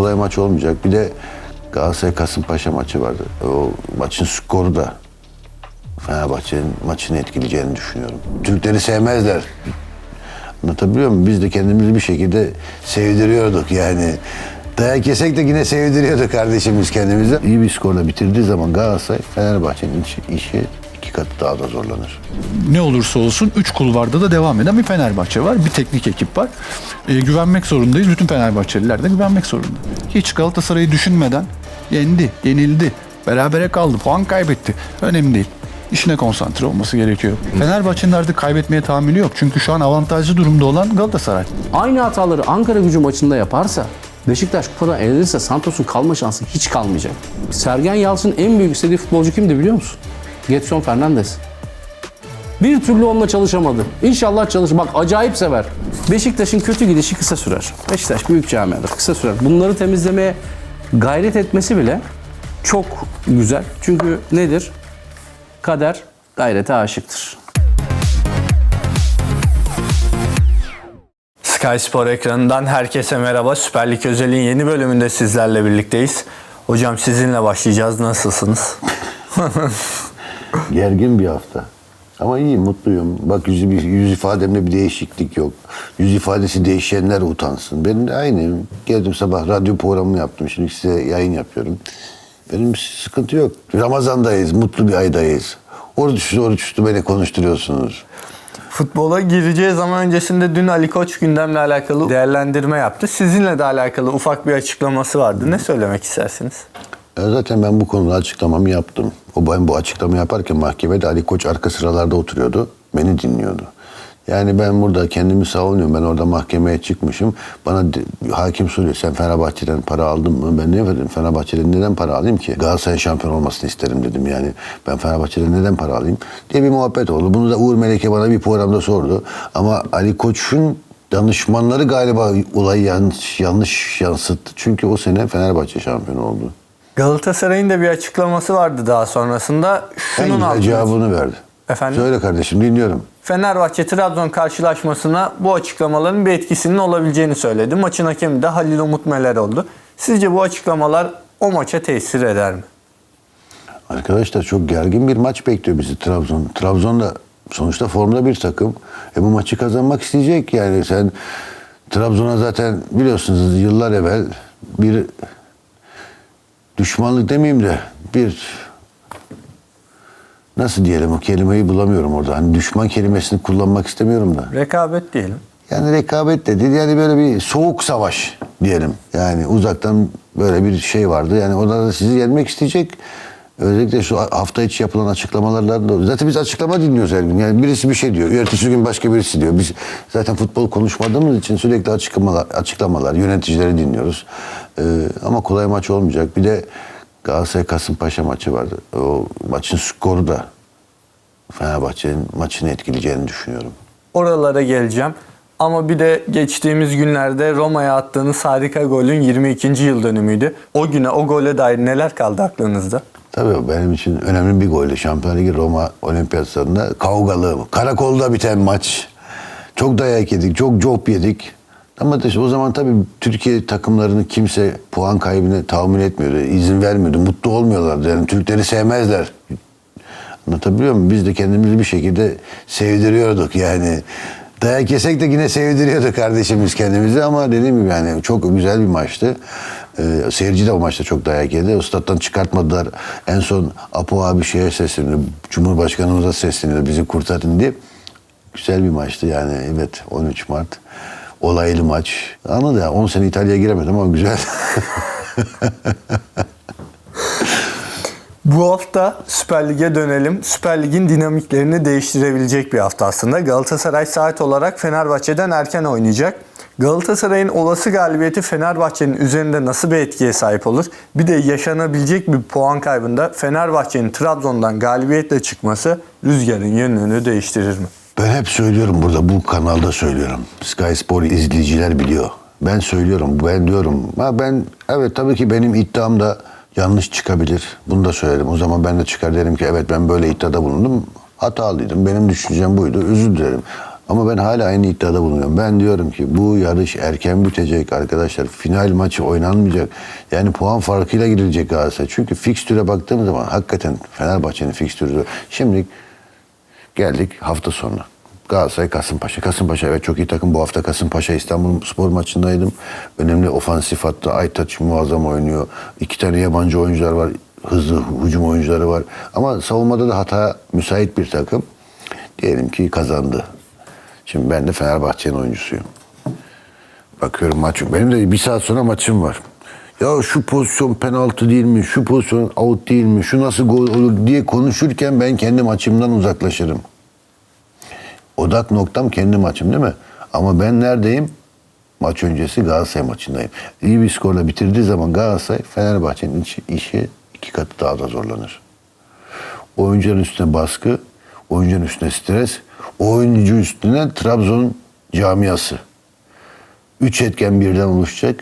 kolay maç olmayacak. Bir de Galatasaray Kasımpaşa maçı vardı. O maçın skoru da Fenerbahçe'nin maçını etkileyeceğini düşünüyorum. Türkleri sevmezler. Anlatabiliyor muyum? Biz de kendimizi bir şekilde sevdiriyorduk yani. Dayak yesek de yine sevdiriyorduk kardeşimiz kendimizi. İyi bir skorla bitirdiği zaman Galatasaray Fenerbahçe'nin işi, katı daha da zorlanır. ne olursa olsun 3 kulvarda da devam eden bir Fenerbahçe var. Bir teknik ekip var. Ee, güvenmek zorundayız. Bütün Fenerbahçeliler de güvenmek zorunda. Hiç Galatasaray'ı düşünmeden yendi, yenildi, berabere kaldı, puan kaybetti. Önemli değil. İşine konsantre olması gerekiyor. Fenerbahçe'nin artık kaybetmeye tahammülü yok. Çünkü şu an avantajlı durumda olan Galatasaray. Aynı hataları Ankara gücü maçında yaparsa Beşiktaş kupadan elenirse Santos'un kalma şansı hiç kalmayacak. Sergen Yalçın'ın en büyük istediği futbolcu kimdi biliyor musun? Getson Fernandes. Bir türlü onunla çalışamadı. İnşallah çalışır. Bak acayip sever. Beşiktaş'ın kötü gidişi kısa sürer. Beşiktaş büyük camiadır. Kısa sürer. Bunları temizlemeye gayret etmesi bile çok güzel. Çünkü nedir? Kader gayrete aşıktır. Sky Spor ekranından herkese merhaba. Süper Lig Özel'in yeni bölümünde sizlerle birlikteyiz. Hocam sizinle başlayacağız. Nasılsınız? Gergin bir hafta. Ama iyi, mutluyum. Bak yüz, yüz ifademde bir değişiklik yok. Yüz ifadesi değişenler utansın. Benim de aynı. Geldim sabah radyo programı yaptım. Şimdi size yayın yapıyorum. Benim sıkıntı yok. Ramazandayız, mutlu bir aydayız. Oruç üstü, oruç üstü beni konuşturuyorsunuz. Futbola gireceğiz ama öncesinde dün Ali Koç gündemle alakalı değerlendirme yaptı. Sizinle de alakalı ufak bir açıklaması vardı. Ne söylemek istersiniz? Zaten ben bu konuda açıklamamı yaptım. O ben bu açıklamayı yaparken mahkemede Ali Koç arka sıralarda oturuyordu. Beni dinliyordu. Yani ben burada kendimi savunuyorum. Ben orada mahkemeye çıkmışım. Bana hakim soruyor sen Fenerbahçe'den para aldın mı? Ben ne dedim? Fenerbahçe'den neden para alayım ki? Galatasaray şampiyon olmasını isterim dedim yani. Ben Fenerbahçe'den neden para alayım? diye bir muhabbet oldu. Bunu da Uğur Meleke bana bir programda sordu. Ama Ali Koç'un danışmanları galiba olayı yanlış, yanlış yansıttı. Çünkü o sene Fenerbahçe şampiyon oldu. Galatasaray'ın da bir açıklaması vardı daha sonrasında. En Şunun güzel altını... cevabını verdi. Efendim? Söyle kardeşim dinliyorum. Fenerbahçe-Trabzon karşılaşmasına bu açıklamaların bir etkisinin olabileceğini söyledi. Maçın hakemi de Halil Umut Meler oldu. Sizce bu açıklamalar o maça tesir eder mi? Arkadaşlar çok gergin bir maç bekliyor bizi Trabzon. Trabzon da sonuçta formda bir takım. E bu maçı kazanmak isteyecek yani sen Trabzon'a zaten biliyorsunuz yıllar evvel bir düşmanlık demeyeyim de bir nasıl diyelim o kelimeyi bulamıyorum orada. Hani düşman kelimesini kullanmak istemiyorum da. Rekabet diyelim. Yani rekabet de değil yani böyle bir soğuk savaş diyelim. Yani uzaktan böyle bir şey vardı. Yani orada da sizi yenmek isteyecek. Özellikle şu hafta içi yapılan açıklamalarla da zaten biz açıklama dinliyoruz her gün. Yani birisi bir şey diyor, ertesi gün başka birisi diyor. Biz zaten futbol konuşmadığımız için sürekli açıklamalar, açıklamalar yöneticileri dinliyoruz. Ee, ama kolay maç olmayacak. Bir de Galatasaray Kasımpaşa maçı vardı. O maçın skoru da Fenerbahçe'nin maçını etkileyeceğini düşünüyorum. Oralara geleceğim. Ama bir de geçtiğimiz günlerde Roma'ya attığınız harika golün 22. yıl dönümüydü. O güne, o gole dair neler kaldı aklınızda? Tabii benim için önemli bir goldü. Şampiyonlar Ligi Roma Olimpiyat Stadında kavgalı, karakolda biten maç. Çok dayak yedik, çok cop yedik. Ama işte o zaman tabii Türkiye takımlarını kimse puan kaybına tahammül etmiyordu, izin vermiyordu, mutlu olmuyorlardı. Yani Türkleri sevmezler. Anlatabiliyor muyum? Biz de kendimizi bir şekilde sevdiriyorduk yani. Dayak yesek de yine sevdiriyorduk kardeşimiz kendimizi ama dediğim gibi yani çok güzel bir maçtı. Ee, seyirci de o maçta çok dayak yedi. O stat'tan çıkartmadılar. En son Apo abi şeye sesleniyor. Cumhurbaşkanımıza sesleniyor bizi kurtarın diye. Güzel bir maçtı yani evet 13 Mart. Olaylı maç. Anladın ya 10 sene İtalya'ya giremedim ama güzel. Bu hafta Süper Lig'e dönelim. Süper Lig'in dinamiklerini değiştirebilecek bir hafta aslında. Galatasaray saat olarak Fenerbahçe'den erken oynayacak. Galatasaray'ın olası galibiyeti Fenerbahçe'nin üzerinde nasıl bir etkiye sahip olur? Bir de yaşanabilecek bir puan kaybında Fenerbahçe'nin Trabzon'dan galibiyetle çıkması rüzgarın yönünü değiştirir mi? Ben hep söylüyorum burada bu kanalda söylüyorum. Sky Spor izleyiciler biliyor. Ben söylüyorum, ben diyorum. Ha ben evet tabii ki benim iddiam da yanlış çıkabilir. Bunu da söylerim. O zaman ben de çıkar derim ki evet ben böyle iddiada bulundum. Hatalıydım. Benim düşüncem buydu. Özür dilerim. Ama ben hala aynı iddiada bulunuyorum. Ben diyorum ki bu yarış erken bitecek arkadaşlar. Final maçı oynanmayacak. Yani puan farkıyla girilecek Galatasaray. Çünkü fikstüre baktığım zaman hakikaten Fenerbahçe'nin fikstürü. Şimdi geldik hafta sonu. Galatasaray Kasımpaşa. Kasımpaşa evet çok iyi takım. Bu hafta Kasımpaşa İstanbul spor maçındaydım. Önemli ofansif hatta Aytaç muazzam oynuyor. İki tane yabancı oyuncular var. Hızlı hücum oyuncuları var. Ama savunmada da hata müsait bir takım. Diyelim ki kazandı. Şimdi ben de Fenerbahçe'nin oyuncusuyum. Bakıyorum maç. Benim de bir saat sonra maçım var. Ya şu pozisyon penaltı değil mi? Şu pozisyon out değil mi? Şu nasıl gol olur diye konuşurken ben kendi maçımdan uzaklaşırım. Odak noktam kendi maçım değil mi? Ama ben neredeyim? Maç öncesi Galatasaray maçındayım. İyi bir skorla bitirdiği zaman Galatasaray Fenerbahçe'nin işi, iki katı daha da zorlanır. Oyuncuların üstüne baskı, oyuncuların üstüne stres, oyuncu üstüne Trabzon camiası. Üç etken birden oluşacak.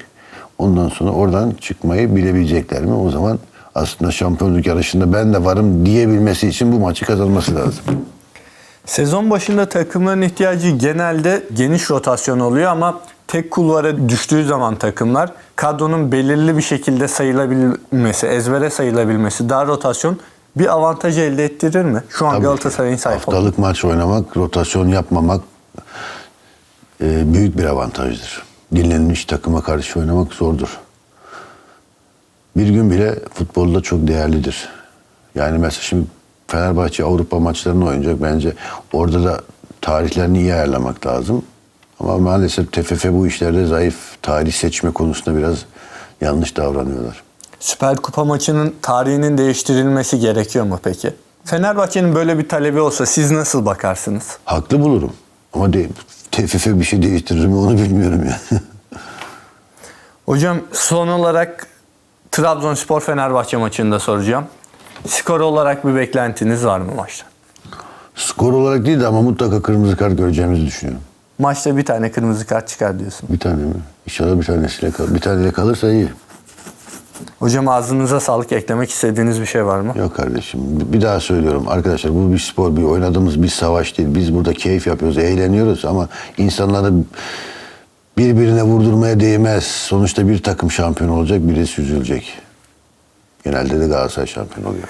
Ondan sonra oradan çıkmayı bilebilecekler mi? O zaman aslında şampiyonluk yarışında ben de varım diyebilmesi için bu maçı kazanması lazım. Sezon başında takımların ihtiyacı genelde geniş rotasyon oluyor ama tek kulvara düştüğü zaman takımlar kadronun belirli bir şekilde sayılabilmesi, ezbere sayılabilmesi, dar rotasyon bir avantaj elde ettirir mi? Şu an Tabii Galatasaray'ın olduğu. Haftalık maç oynamak, rotasyon yapmamak e, büyük bir avantajdır. Dinlenmiş takıma karşı oynamak zordur. Bir gün bile futbolda çok değerlidir. Yani mesela şimdi Fenerbahçe Avrupa maçlarını oynayacak. Bence orada da tarihlerini iyi ayarlamak lazım. Ama maalesef TFF bu işlerde zayıf. Tarih seçme konusunda biraz yanlış davranıyorlar. Süper Kupa maçının tarihinin değiştirilmesi gerekiyor mu peki? Fenerbahçe'nin böyle bir talebi olsa siz nasıl bakarsınız? Haklı bulurum. Ama de, TFF bir şey değiştirir mi onu bilmiyorum ya. Hocam son olarak Trabzonspor Fenerbahçe maçını da soracağım. Skor olarak bir beklentiniz var mı maçta? Skor olarak değil de ama mutlaka kırmızı kart göreceğimizi düşünüyorum. Maçta bir tane kırmızı kart çıkar diyorsun. Bir tane mi? İnşallah bir tanesiyle kal bir taneyle kalırsa iyi. Hocam ağzınıza sağlık eklemek istediğiniz bir şey var mı? Yok kardeşim. Bir daha söylüyorum arkadaşlar bu bir spor, bir oynadığımız bir savaş değil. Biz burada keyif yapıyoruz, eğleniyoruz ama insanları birbirine vurdurmaya değmez. Sonuçta bir takım şampiyon olacak, birisi üzülecek. Genelde de Galatasaray şampiyon oluyor.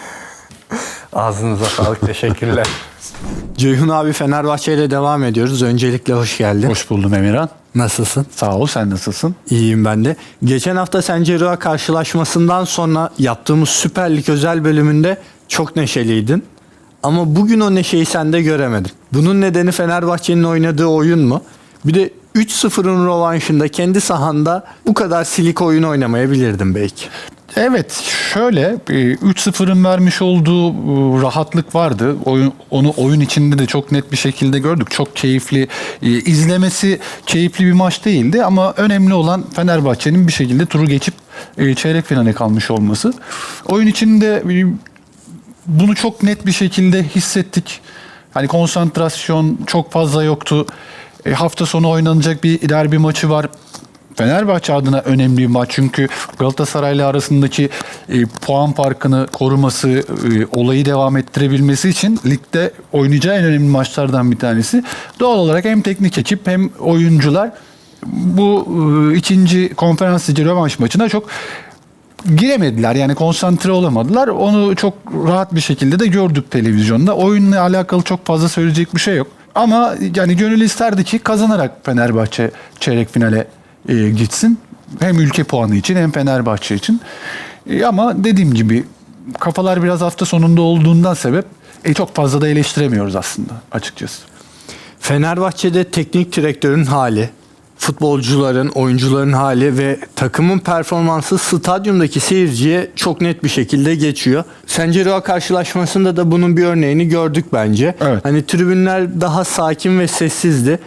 Ağzınıza sağlık. Teşekkürler. Ceyhun abi Fenerbahçe ile devam ediyoruz. Öncelikle hoş geldin. Hoş buldum Emirhan. Nasılsın? Sağ ol sen nasılsın? İyiyim ben de. Geçen hafta Sencerua karşılaşmasından sonra yaptığımız Süper Lig özel bölümünde çok neşeliydin. Ama bugün o neşeyi sende göremedim. Bunun nedeni Fenerbahçe'nin oynadığı oyun mu? Bir de 3-0'ın rövanşında kendi sahanda bu kadar silik oyun oynamayabilirdin belki. Evet şöyle e, 3-0'ın vermiş olduğu e, rahatlık vardı. Oyun, onu oyun içinde de çok net bir şekilde gördük. Çok keyifli e, izlemesi keyifli bir maç değildi ama önemli olan Fenerbahçe'nin bir şekilde turu geçip e, çeyrek finale kalmış olması. Oyun içinde e, bunu çok net bir şekilde hissettik. Hani konsantrasyon çok fazla yoktu. E, hafta sonu oynanacak bir derbi maçı var. Fenerbahçe adına önemli bir maç çünkü Galatasaray'la arasındaki e, puan farkını koruması, e, olayı devam ettirebilmesi için ligde oynayacağı en önemli maçlardan bir tanesi. Doğal olarak hem teknik ekip hem oyuncular bu e, ikinci konferans ligi rövanş maçına çok giremediler yani konsantre olamadılar. Onu çok rahat bir şekilde de gördük televizyonda. Oyunla alakalı çok fazla söyleyecek bir şey yok. Ama yani gönül isterdi ki kazanarak Fenerbahçe çeyrek finale e, gitsin. Hem ülke puanı için hem Fenerbahçe için. E, ama dediğim gibi kafalar biraz hafta sonunda olduğundan sebep e, çok fazla da eleştiremiyoruz aslında açıkçası. Fenerbahçe'de teknik direktörün hali, futbolcuların, oyuncuların hali ve takımın performansı stadyumdaki seyirciye çok net bir şekilde geçiyor. Sencerua karşılaşmasında da bunun bir örneğini gördük bence. Evet. Hani tribünler daha sakin ve sessizdi.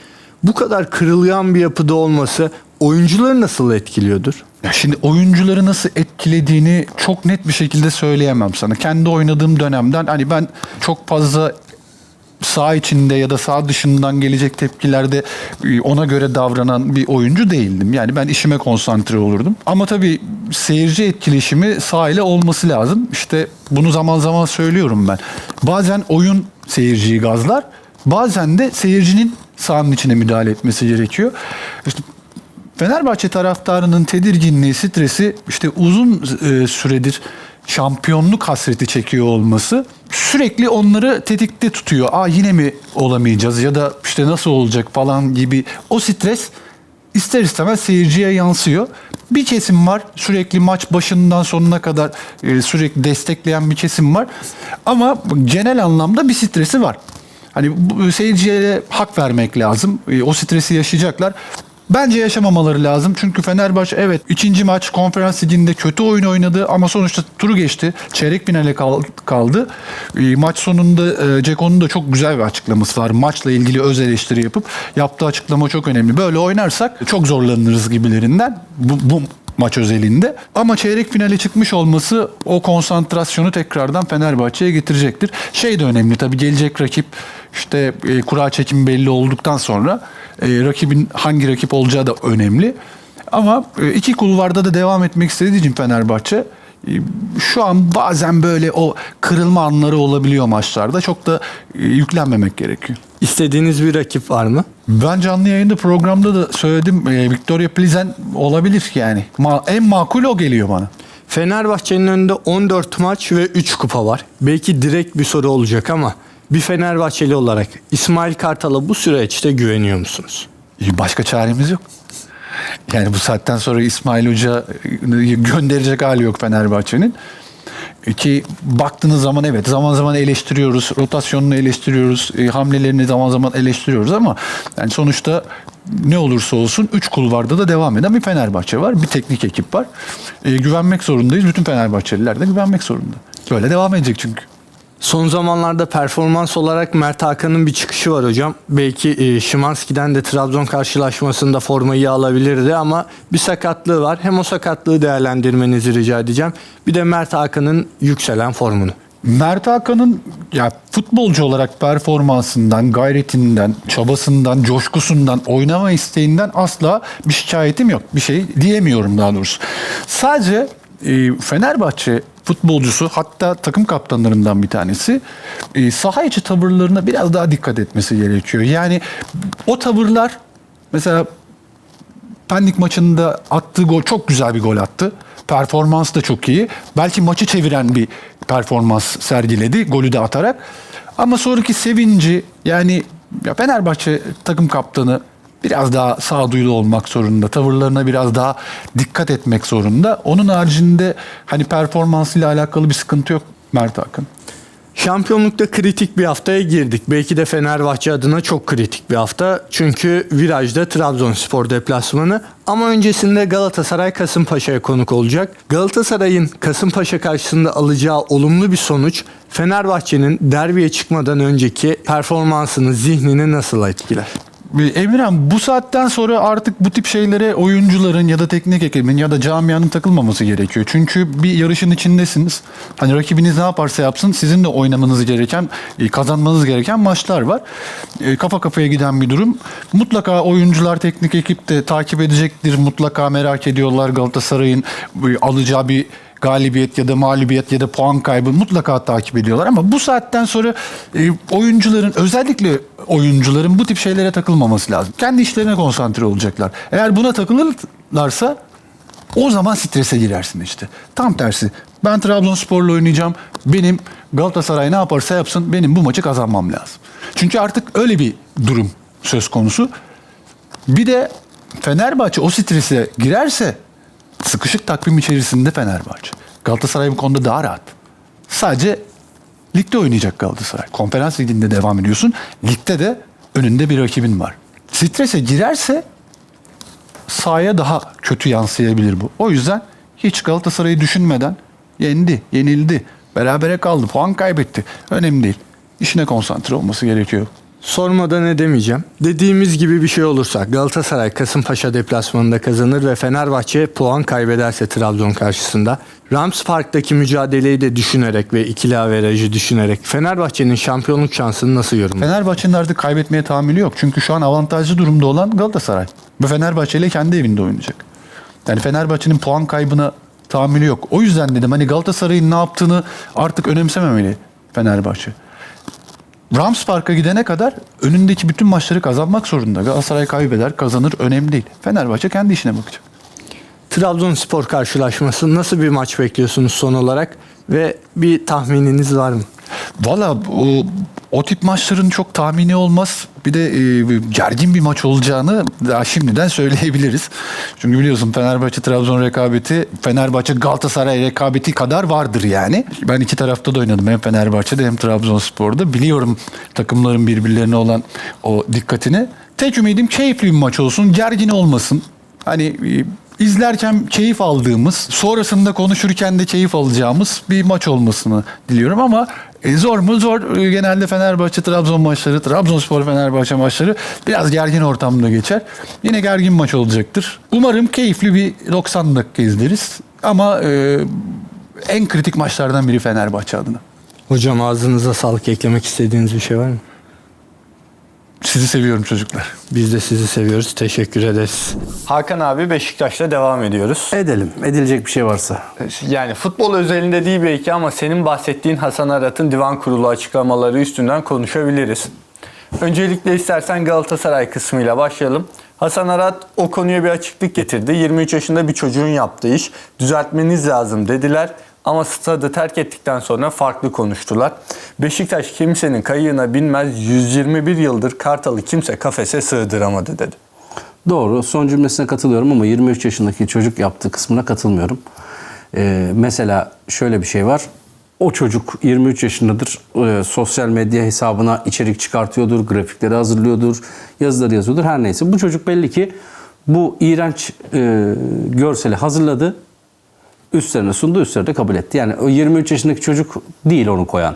Bu kadar kırılgan bir yapıda olması oyuncuları nasıl etkiliyordur? Ya şimdi oyuncuları nasıl etkilediğini çok net bir şekilde söyleyemem sana. Kendi oynadığım dönemden hani ben çok fazla sağ içinde ya da sağ dışından gelecek tepkilerde e, ona göre davranan bir oyuncu değildim. Yani ben işime konsantre olurdum. Ama tabii seyirci etkileşimi sağ ile olması lazım. İşte bunu zaman zaman söylüyorum ben. Bazen oyun seyirciyi gazlar, bazen de seyircinin sahanın içine müdahale etmesi gerekiyor. İşte Fenerbahçe taraftarının tedirginliği, stresi işte uzun e, süredir şampiyonluk hasreti çekiyor olması sürekli onları tetikte tutuyor. Aa yine mi olamayacağız ya da işte nasıl olacak falan gibi o stres ister istemez seyirciye yansıyor. Bir kesim var sürekli maç başından sonuna kadar e, sürekli destekleyen bir kesim var. Ama genel anlamda bir stresi var. Hani seyirciye hak vermek lazım. E, O stresi yaşayacaklar. Bence yaşamamaları lazım. Çünkü Fenerbahçe evet ikinci maç konferans liginde kötü oyun oynadı ama sonuçta turu geçti. Çeyrek finale kal- kaldı. E, maç sonunda e, Ceko'nun da çok güzel bir açıklaması var. Maçla ilgili öz eleştiri yapıp yaptığı açıklama çok önemli. Böyle oynarsak çok zorlanırız gibilerinden. Bu, bu maç özelinde. Ama çeyrek finale çıkmış olması o konsantrasyonu tekrardan Fenerbahçe'ye getirecektir. Şey de önemli tabii gelecek rakip işte e, kura çekimi belli olduktan sonra e, rakibin hangi rakip olacağı da önemli. Ama e, iki kulvarda da devam etmek istediği için Fenerbahçe şu an bazen böyle o kırılma anları olabiliyor maçlarda. Çok da e, yüklenmemek gerekiyor. İstediğiniz bir rakip var mı? Ben canlı yayında programda da söyledim. E, Victoria Plizen olabilir yani. En makul o geliyor bana. Fenerbahçe'nin önünde 14 maç ve 3 kupa var. Belki direkt bir soru olacak ama bir Fenerbahçeli olarak İsmail Kartal'a bu süreçte güveniyor musunuz? Başka çaremiz yok. Yani bu saatten sonra İsmail Hoca e, gönderecek hali yok Fenerbahçe'nin. E, Ki baktığınız zaman evet zaman zaman eleştiriyoruz, rotasyonunu eleştiriyoruz, e, hamlelerini zaman zaman eleştiriyoruz ama yani sonuçta ne olursa olsun 3 kulvarda da devam eden bir Fenerbahçe var, bir teknik ekip var. E, güvenmek zorundayız. Bütün Fenerbahçeliler de güvenmek zorunda. Böyle devam edecek çünkü. Son zamanlarda performans olarak Mert Hakan'ın bir çıkışı var hocam. Belki e, Şimanski'den de Trabzon karşılaşmasında formayı alabilirdi ama bir sakatlığı var. Hem o sakatlığı değerlendirmenizi rica edeceğim. Bir de Mert Hakan'ın yükselen formunu. Mert Hakan'ın ya futbolcu olarak performansından, gayretinden, çabasından, coşkusundan, oynama isteğinden asla bir şikayetim yok. Bir şey diyemiyorum daha doğrusu. Sadece e, Fenerbahçe futbolcusu hatta takım kaptanlarından bir tanesi e, saha içi tavırlarına biraz daha dikkat etmesi gerekiyor. Yani o tavırlar mesela Pendik maçında attığı gol çok güzel bir gol attı. Performans da çok iyi. Belki maçı çeviren bir performans sergiledi golü de atarak. Ama sonraki sevinci yani ya Fenerbahçe takım kaptanı biraz daha sağduyulu olmak zorunda. Tavırlarına biraz daha dikkat etmek zorunda. Onun haricinde hani performansıyla alakalı bir sıkıntı yok Mert Hakan. Şampiyonlukta kritik bir haftaya girdik. Belki de Fenerbahçe adına çok kritik bir hafta. Çünkü virajda Trabzonspor deplasmanı. Ama öncesinde Galatasaray Kasımpaşa'ya konuk olacak. Galatasaray'ın Kasımpaşa karşısında alacağı olumlu bir sonuç Fenerbahçe'nin derbiye çıkmadan önceki performansını, zihnini nasıl etkiler? Emirhan bu saatten sonra artık bu tip şeylere oyuncuların ya da teknik ekibin ya da camianın takılmaması gerekiyor. Çünkü bir yarışın içindesiniz. Hani rakibiniz ne yaparsa yapsın sizin de oynamanız gereken, e, kazanmanız gereken maçlar var. E, Kafa kafaya giden bir durum. Mutlaka oyuncular, teknik ekip de takip edecektir. Mutlaka merak ediyorlar Galatasaray'ın e, alacağı bir galibiyet ya da mağlubiyet ya da puan kaybı mutlaka takip ediyorlar ama bu saatten sonra e, oyuncuların özellikle oyuncuların bu tip şeylere takılmaması lazım. Kendi işlerine konsantre olacaklar. Eğer buna takılırlarsa o zaman strese girersin işte. Tam tersi. Ben Trabzonspor'la oynayacağım. Benim Galatasaray ne yaparsa yapsın benim bu maçı kazanmam lazım. Çünkü artık öyle bir durum söz konusu. Bir de Fenerbahçe o strese girerse sıkışık takvim içerisinde Fenerbahçe. Galatasaray bu konuda daha rahat. Sadece ligde oynayacak Galatasaray. Konferans liginde devam ediyorsun. Ligde de önünde bir rakibin var. Strese girerse sahaya daha kötü yansıyabilir bu. O yüzden hiç Galatasaray'ı düşünmeden yendi, yenildi, berabere kaldı, puan kaybetti. Önemli değil. İşine konsantre olması gerekiyor. Sormadan edemeyeceğim. Dediğimiz gibi bir şey olursa Galatasaray Kasımpaşa deplasmanında kazanır ve Fenerbahçe puan kaybederse Trabzon karşısında Rams Park'taki mücadeleyi de düşünerek ve ikili averajı düşünerek Fenerbahçe'nin şampiyonluk şansını nasıl yorumlar? Fenerbahçe'nin artık kaybetmeye tahammülü yok. Çünkü şu an avantajlı durumda olan Galatasaray. Ve Fenerbahçe ile kendi evinde oynayacak. Yani Fenerbahçe'nin puan kaybına tahammülü yok. O yüzden dedim hani Galatasaray'ın ne yaptığını artık önemsememeli Fenerbahçe. Rams Park'a gidene kadar önündeki bütün maçları kazanmak zorunda. Galatasaray kaybeder, kazanır önemli değil. Fenerbahçe kendi işine bakacak. Trabzonspor karşılaşması nasıl bir maç bekliyorsunuz son olarak ve bir tahmininiz var mı? Valla o, o tip maçların çok tahmini olmaz. Bir de e, gergin bir maç olacağını daha şimdiden söyleyebiliriz. Çünkü biliyorsun Fenerbahçe Trabzon rekabeti Fenerbahçe Galatasaray rekabeti kadar vardır yani. Ben iki tarafta da oynadım hem Fenerbahçe'de hem Trabzonspor'da. Biliyorum takımların birbirlerine olan o dikkatini. Tek ümidim keyifli bir maç olsun, gergin olmasın. Hani e, izlerken keyif aldığımız, sonrasında konuşurken de keyif alacağımız bir maç olmasını diliyorum ama e, zor mu? Zor. E, Genelde Fenerbahçe Trabzon maçları, Trabzonspor Fenerbahçe maçları biraz gergin ortamda geçer. Yine gergin maç olacaktır. Umarım keyifli bir 90 dakika izleriz. Ama e, en kritik maçlardan biri Fenerbahçe adına. Hocam ağzınıza sağlık eklemek istediğiniz bir şey var mı? Sizi seviyorum çocuklar. Biz de sizi seviyoruz. Teşekkür ederiz. Hakan abi Beşiktaş'ta devam ediyoruz. Edelim. Edilecek bir şey varsa. Yani futbol özelinde değil belki ama senin bahsettiğin Hasan Arat'ın divan kurulu açıklamaları üstünden konuşabiliriz. Öncelikle istersen Galatasaray kısmıyla başlayalım. Hasan Arat o konuya bir açıklık getirdi. 23 yaşında bir çocuğun yaptığı iş. Düzeltmeniz lazım dediler. Ama stadı terk ettikten sonra farklı konuştular. Beşiktaş kimsenin kayığına binmez 121 yıldır Kartal'ı kimse kafese sığdıramadı dedi. Doğru. Son cümlesine katılıyorum ama 23 yaşındaki çocuk yaptığı kısmına katılmıyorum. Ee, mesela şöyle bir şey var. O çocuk 23 yaşındadır. Ee, sosyal medya hesabına içerik çıkartıyordur, grafikleri hazırlıyordur, yazıları yazıyordur. Her neyse. Bu çocuk belli ki bu iğrenç e, görseli hazırladı. Üstlerine sundu, üstleri de kabul etti. Yani o 23 yaşındaki çocuk değil onu koyan.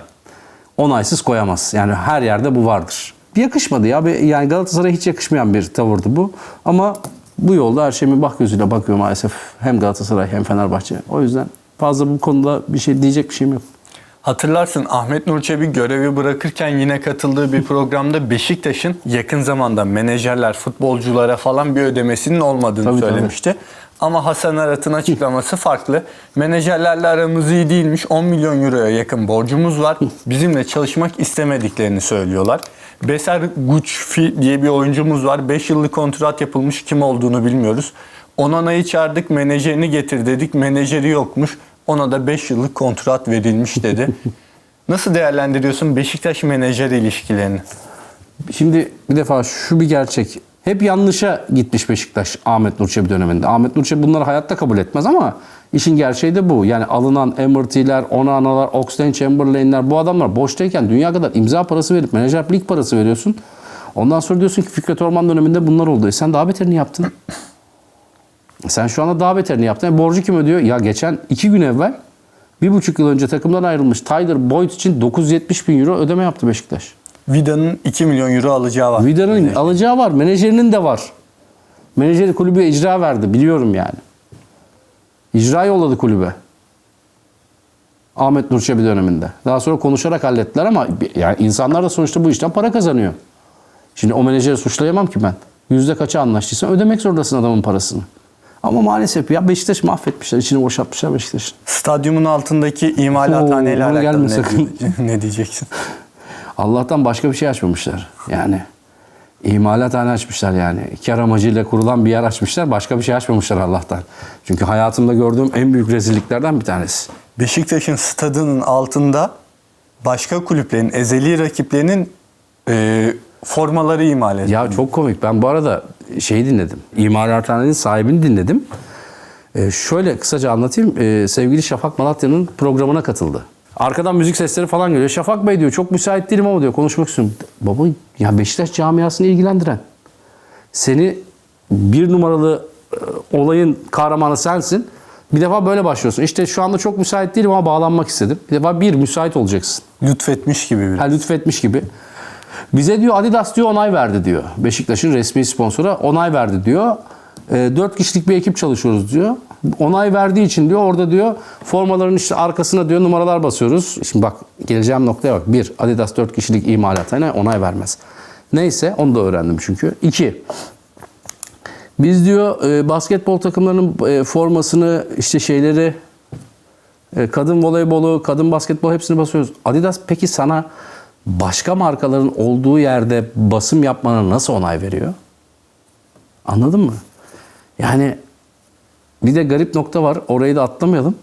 Onaysız koyamaz. Yani her yerde bu vardır. Yakışmadı ya. Bir- Yani Galatasaray'a hiç yakışmayan bir tavırdı bu. Ama bu yolda her şey bak gözüyle bakıyor maalesef. Hem Galatasaray hem Fenerbahçe. O yüzden fazla bu konuda bir şey diyecek bir şeyim yok. Hatırlarsın Ahmet Nur Çebi görevi bırakırken yine katıldığı bir programda Beşiktaş'ın yakın zamanda menajerler, futbolculara falan bir ödemesinin olmadığını Tabii, tabii. Ama Hasan Arat'ın açıklaması farklı. Menajerlerle aramız iyi değilmiş. 10 milyon euroya yakın borcumuz var. Bizimle çalışmak istemediklerini söylüyorlar. Beser Guçfi diye bir oyuncumuz var. 5 yıllık kontrat yapılmış. Kim olduğunu bilmiyoruz. Onana'yı çağırdık, menajerini getir dedik. Menajeri yokmuş. Ona da 5 yıllık kontrat verilmiş dedi. Nasıl değerlendiriyorsun Beşiktaş menajer ilişkilerini? Şimdi bir defa şu bir gerçek. Hep yanlışa gitmiş Beşiktaş Ahmet Nur Çebi döneminde. Ahmet Nur Çebi bunları hayatta kabul etmez ama işin gerçeği de bu. Yani alınan Emerty'ler, Onana'lar, Oxlade Chamberlain'ler bu adamlar boştayken dünya kadar imza parası verip menajer lig parası veriyorsun. Ondan sonra diyorsun ki Fikret Orman döneminde bunlar oldu. E sen daha beterini yaptın. Sen şu anda daha beterini yaptın. E borcu kim ödüyor? Ya geçen iki gün evvel bir buçuk yıl önce takımdan ayrılmış Tyler Boyd için 970 bin euro ödeme yaptı Beşiktaş. Vida'nın 2 milyon euro alacağı var. Vida'nın alacağı var. Menajerinin de var. Menajeri kulübe icra verdi. Biliyorum yani. İcra yolladı kulübe. Ahmet Nur Çebi döneminde. Daha sonra konuşarak hallettiler ama yani insanlar da sonuçta bu işten para kazanıyor. Şimdi o menajeri suçlayamam ki ben. Yüzde kaça anlaştıysan ödemek zorundasın adamın parasını. Ama maalesef ya Beşiktaş mahvetmişler. içini boşaltmışlar Beşiktaş'ın. Stadyumun altındaki imalathaneyle alakalı ne, sakın. ne diyeceksin? Allah'tan başka bir şey açmamışlar. Yani imalathane açmışlar yani. Kar amacıyla kurulan bir yer açmışlar. Başka bir şey açmamışlar Allah'tan. Çünkü hayatımda gördüğüm en büyük rezilliklerden bir tanesi. Beşiktaş'ın stadının altında başka kulüplerin, ezeli rakiplerinin e, formaları imal edildi. Ya çok komik. Ben bu arada şeyi dinledim. İmalathanenin sahibini dinledim. Ee, şöyle kısaca anlatayım. Ee, sevgili Şafak Malatya'nın programına katıldı. Arkadan müzik sesleri falan geliyor. Şafak Bey diyor çok müsait değilim ama diyor konuşmak istiyorum. Baba ya Beşiktaş camiasını ilgilendiren. Seni bir numaralı e, olayın kahramanı sensin. Bir defa böyle başlıyorsun. İşte şu anda çok müsait değilim ama bağlanmak istedim. Bir defa bir müsait olacaksın. Lütfetmiş gibi bir. Ha, lütfetmiş gibi. Bize diyor Adidas diyor onay verdi diyor. Beşiktaş'ın resmi sponsoru onay verdi diyor. E, dört kişilik bir ekip çalışıyoruz diyor. Onay verdiği için diyor orada diyor formaların işte arkasına diyor numaralar basıyoruz. Şimdi bak geleceğim noktaya bak. Bir Adidas dört kişilik imalatına onay vermez. Neyse onu da öğrendim çünkü. İki biz diyor e, basketbol takımlarının e, formasını işte şeyleri e, kadın voleybolu, kadın basketbol hepsini basıyoruz. Adidas peki sana başka markaların olduğu yerde basım yapmana nasıl onay veriyor? Anladın mı? Yani bir de garip nokta var. Orayı da atlamayalım.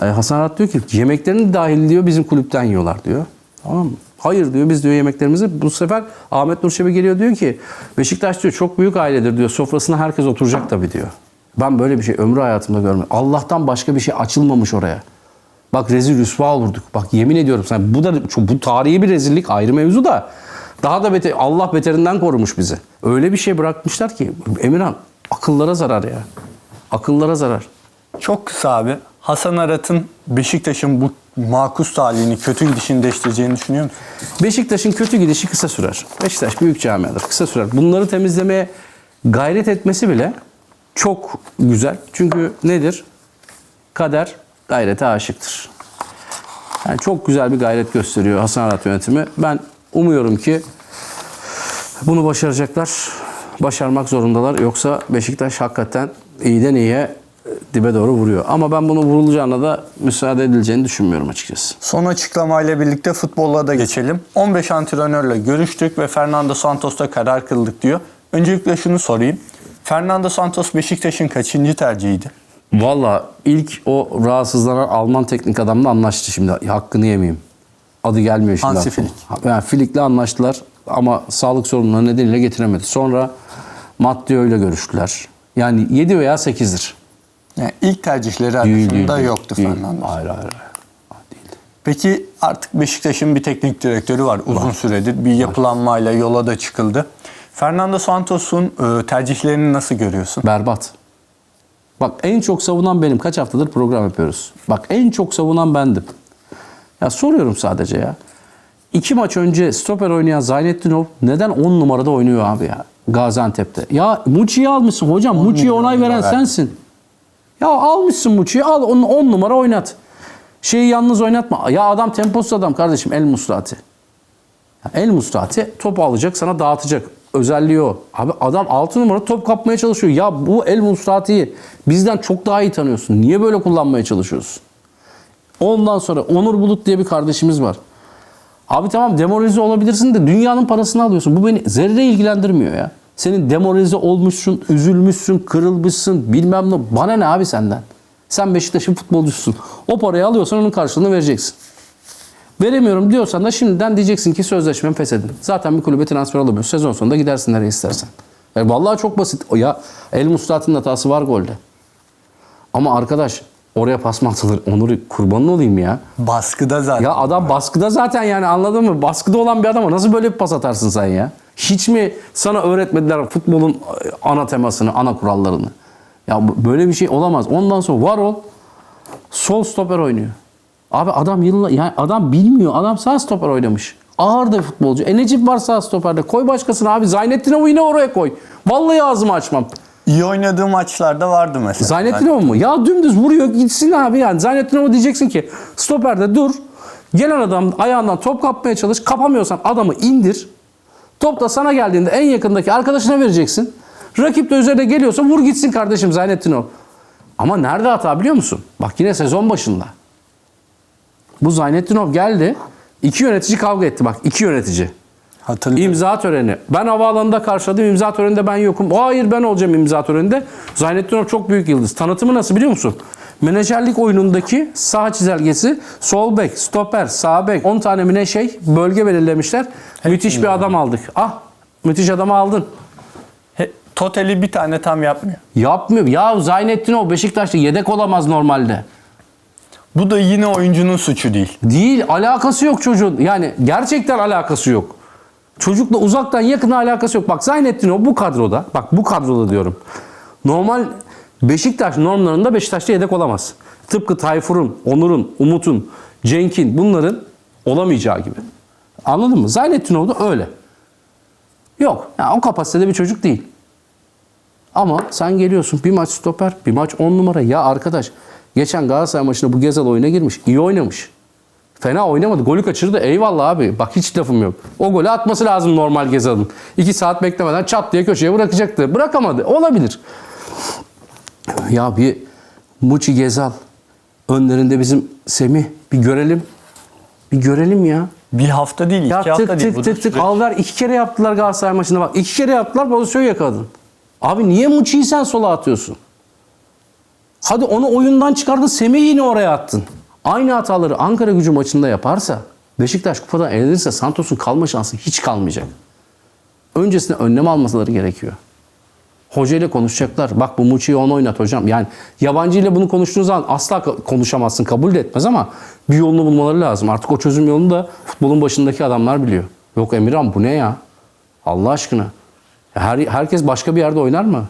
Ee, Hasan Arat diyor ki yemeklerini dahil diyor bizim kulüpten yiyorlar diyor. Tamam mı? Hayır diyor biz diyor yemeklerimizi bu sefer Ahmet Nur Çebi geliyor diyor ki Beşiktaş diyor çok büyük ailedir diyor. Sofrasına herkes oturacak tabii diyor. Ben böyle bir şey ömrü hayatımda görmedim. Allah'tan başka bir şey açılmamış oraya. Bak rezil rüsva olurduk. Bak yemin ediyorum sen bu da bu tarihi bir rezillik ayrı mevzu da daha da beter, Allah beterinden korumuş bizi. Öyle bir şey bırakmışlar ki Emirhan akıllara zarar ya. Akıllara zarar. Çok kısa abi. Hasan Arat'ın Beşiktaş'ın bu makus talihini, kötü gidişini değiştireceğini düşünüyor musun? Beşiktaş'ın kötü gidişi kısa sürer. Beşiktaş büyük camiadır. Kısa sürer. Bunları temizlemeye gayret etmesi bile çok güzel. Çünkü nedir? Kader gayrete aşıktır. Yani çok güzel bir gayret gösteriyor Hasan Arat yönetimi. Ben umuyorum ki bunu başaracaklar. Başarmak zorundalar. Yoksa Beşiktaş hakikaten iyiden iyiye dibe doğru vuruyor. Ama ben bunu vurulacağına da müsaade edileceğini düşünmüyorum açıkçası. Son açıklamayla birlikte futbolla da geçelim. 15 antrenörle görüştük ve Fernando Santos'ta karar kıldık diyor. Öncelikle şunu sorayım. Fernando Santos Beşiktaş'ın kaçıncı tercihiydi? Valla ilk o rahatsızlanan Alman teknik adamla anlaştı şimdi. Hakkını yemeyeyim. Adı gelmiyor şimdi. Hansi. Flick. Yani Flick'le anlaştılar ama sağlık sorunları nedeniyle getiremedi. Sonra Matteo ile görüştüler. Yani 7 veya 8'dir. Yani ilk tercihleri Değil, arasında değil, yoktu değil. Fernando. Hayır hayır. hayır. Peki artık Beşiktaş'ın bir teknik direktörü var uzun süredir. Bir yapılanmayla yola da çıkıldı. Fernando Santos'un e, tercihlerini nasıl görüyorsun? Berbat. Bak en çok savunan benim. Kaç haftadır program yapıyoruz. Bak en çok savunan bendim. Ya soruyorum sadece ya. İki maç önce stoper oynayan Zaynettinov neden 10 numarada oynuyor abi ya? Gaziantep'te. Ya Muçi'yi almışsın hocam. Muçi'ye onay veren verdi. sensin. Ya almışsın Muçi'yi al onu 10 numara oynat. Şeyi yalnız oynatma. Ya adam temposuz adam kardeşim El Musrati. Ya El Musrati topu alacak sana dağıtacak. Özelliği o. Abi adam 6 numara top kapmaya çalışıyor. Ya bu El Musrati'yi bizden çok daha iyi tanıyorsun. Niye böyle kullanmaya çalışıyorsun? Ondan sonra Onur Bulut diye bir kardeşimiz var. Abi tamam demoralize olabilirsin de dünyanın parasını alıyorsun. Bu beni zerre ilgilendirmiyor ya. Senin demoralize olmuşsun, üzülmüşsün, kırılmışsın bilmem ne. Bana ne abi senden? Sen Beşiktaş'ın futbolcusun. O parayı alıyorsan onun karşılığını vereceksin. Veremiyorum diyorsan da şimdiden diyeceksin ki sözleşmemi feshedin. Zaten bir kulübe transfer alamıyorsun. Sezon sonunda gidersin nereye istersen. Yani vallahi çok basit. Ya El Mustat'ın hatası var golde. Ama arkadaş oraya pas mı atılır? Onur kurbanın olayım ya. Baskıda zaten. Ya adam baskıda zaten yani anladın mı? Baskıda olan bir adama nasıl böyle bir pas atarsın sen ya? Hiç mi sana öğretmediler futbolun e, ana temasını, ana kurallarını? Ya böyle bir şey olamaz. Ondan sonra var ol sol stoper oynuyor. Abi adam yılla yani adam bilmiyor. Adam sağ stoper oynamış. Ağır da futbolcu. E Necip var sağ stoperde. Koy başkasını abi. Zaynettinov'u yine oraya koy. Vallahi ağzımı açmam. İyi oynadığı maçlarda vardı mesela. Zaynettinov mu? Ya dümdüz vuruyor gitsin abi yani. Zaynettinov'a diyeceksin ki stoperde dur. Gelen adam ayağından top kapmaya çalış. Kapamıyorsan adamı indir. Top da sana geldiğinde en yakındaki arkadaşına vereceksin. Rakip de üzerine geliyorsa vur gitsin kardeşim Zaynettinov. Ama nerede hata biliyor musun? Bak yine sezon başında. Bu Zaynettinov geldi. İki yönetici kavga etti bak. iki yönetici. Hatırlıyorum. İmza töreni. Ben havaalanında karşıladım. İmza töreninde ben yokum. Hayır ben olacağım imza töreninde. Zaynettinov çok büyük yıldız. Tanıtımı nasıl biliyor musun? Menajerlik oyunundaki sağ çizelgesi, sol bek, stoper, sağ bek 10 tane mi ne şey bölge belirlemişler. Müthiş bir adam aldık. Ah müthiş adamı aldın. He, totali bir tane tam yapmıyor. Yapmıyor. Ya Zaynettinov Beşiktaş'ta yedek olamaz normalde. Bu da yine oyuncunun suçu değil. Değil. Alakası yok çocuğun. Yani gerçekten alakası yok. Çocukla uzaktan yakına alakası yok. Bak Zaynettinov bu kadroda. Bak bu kadroda diyorum. Normal Beşiktaş normlarında Beşiktaş'ta yedek olamaz. Tıpkı Tayfur'un, Onur'un, Umut'un, Cenk'in bunların olamayacağı gibi. Anladın mı? Zaynettinov da öyle. Yok. Yani o kapasitede bir çocuk değil. Ama sen geliyorsun bir maç stoper, bir maç 10 numara. Ya arkadaş geçen Galatasaray maçında bu Gezal oyuna girmiş. iyi oynamış. Fena oynamadı. Golü kaçırdı. Eyvallah abi. Bak hiç lafım yok. O golü atması lazım normal Gezal'ın. 2 saat beklemeden çat diye köşeye bırakacaktı. Bırakamadı. Olabilir. Ya bir Muçi Gezal önlerinde bizim Semih bir görelim. Bir görelim ya. Bir hafta değil, iki Ya hafta tık değil. tık tık tık al ver iki kere yaptılar Galatasaray maçında bak. iki kere yaptılar pozisyon yakaladın. Abi niye Muçi'yi sen sola atıyorsun? Hadi onu oyundan çıkardın Semih'i yine oraya attın. Aynı hataları Ankara gücü maçında yaparsa Beşiktaş kupadan elenirse Santos'un kalma şansı hiç kalmayacak. Öncesinde önlem almaları gerekiyor. Hoca ile konuşacaklar. Bak bu Muçi'yi onu oynat hocam. Yani yabancı ile bunu konuştuğun zaman asla konuşamazsın, kabul de etmez ama bir yolunu bulmaları lazım. Artık o çözüm yolunu da futbolun başındaki adamlar biliyor. Yok Emirhan bu ne ya? Allah aşkına. Her, herkes başka bir yerde oynar mı?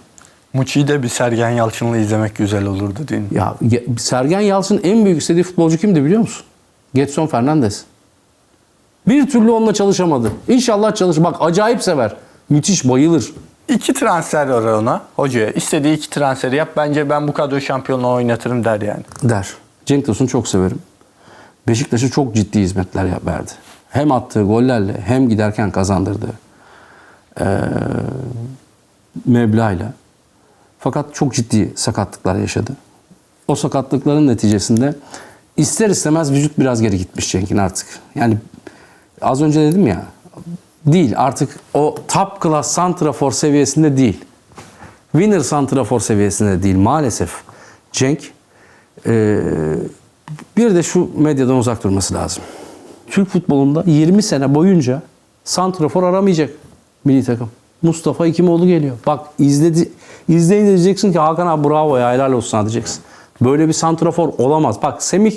Muçi'yi de bir Sergen Yalçın'la izlemek güzel olurdu değil mi? Ya Sergen Yalçın en büyük istediği futbolcu kimdi biliyor musun? Getson Fernandes. Bir türlü onunla çalışamadı. İnşallah çalışır. Bak acayip sever. Müthiş bayılır. İki transfer var ona hocaya. İstediği iki transferi yap. Bence ben bu kadro şampiyonluğu oynatırım der yani. der. Cenk Tosun'u çok severim. Beşiktaş'a çok ciddi hizmetler verdi. Hem attığı gollerle hem giderken kazandırdığı eee meblağıyla. Fakat çok ciddi sakatlıklar yaşadı. O sakatlıkların neticesinde ister istemez vücut biraz geri gitmiş Cenk'in artık. Yani az önce dedim ya değil artık o top class santrafor seviyesinde değil. Winner santrafor seviyesinde değil maalesef. Cenk ee, bir de şu medyadan uzak durması lazım. Türk futbolunda 20 sene boyunca santrafor aramayacak milli takım. Mustafa Hekimoğlu geliyor. Bak izledi, izleyin de diyeceksin ki Hakan abi bravo ya helal olsun diyeceksin. Böyle bir santrafor olamaz. Bak Semih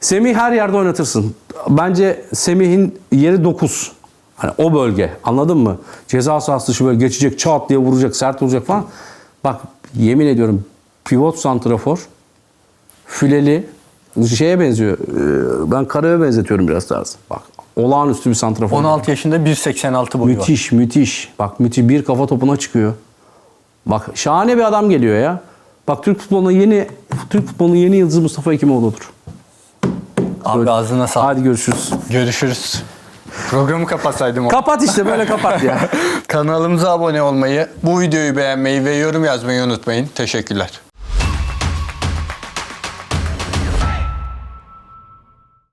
Semih her yerde oynatırsın. Bence Semih'in yeri 9. Hani o bölge. Anladın mı? Ceza sahası dışı böyle geçecek, çat diye vuracak, sert vuracak falan. Bak yemin ediyorum pivot santrafor fileli şeye benziyor. Ee, Ben Karay'a benzetiyorum biraz tarzı. Bak olağanüstü bir santrafor. 16 yaşında 1.86 boyu var. Müthiş, müthiş. Bak müthiş bir kafa topuna çıkıyor. Bak şahane bir adam geliyor ya. Bak Türk futboluna yeni Türk futbolunun yeni yıldızı Mustafa Hekimoğlu'dur. Abi ağzına sağlık. Hadi görüşürüz. Görüşürüz. Programı kapatsaydım. Kapat işte böyle kapat ya. Kanalımıza abone olmayı, bu videoyu beğenmeyi ve yorum yazmayı unutmayın. Teşekkürler.